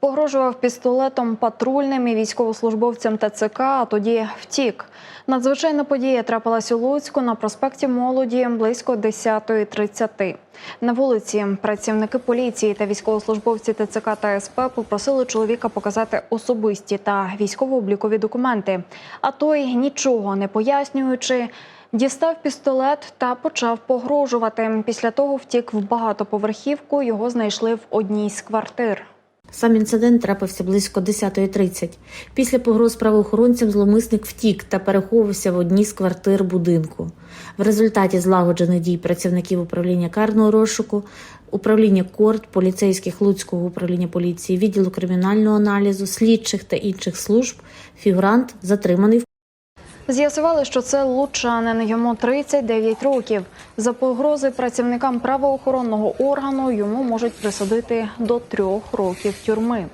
Погрожував пістолетом патрульним і військовослужбовцям ТЦК, а тоді втік. Надзвичайна подія трапилась у Луцьку на проспекті Молоді близько 10.30. На вулиці працівники поліції та військовослужбовці ТЦК та СП попросили чоловіка показати особисті та військово-облікові документи. А той, нічого не пояснюючи, дістав пістолет та почав погрожувати. Після того втік в багатоповерхівку. Його знайшли в одній з квартир. Сам інцидент трапився близько 10.30. Після погроз правоохоронцям зломисник втік та переховувався в одній з квартир будинку. В результаті злагоджених дій працівників управління карного розшуку, управління КОРТ, поліцейських Луцького управління поліції, відділу кримінального аналізу, слідчих та інших служб, фігурант затриманий в З'ясували, що це лучанин. Йому 39 років. За погрози працівникам правоохоронного органу йому можуть присудити до трьох років тюрми.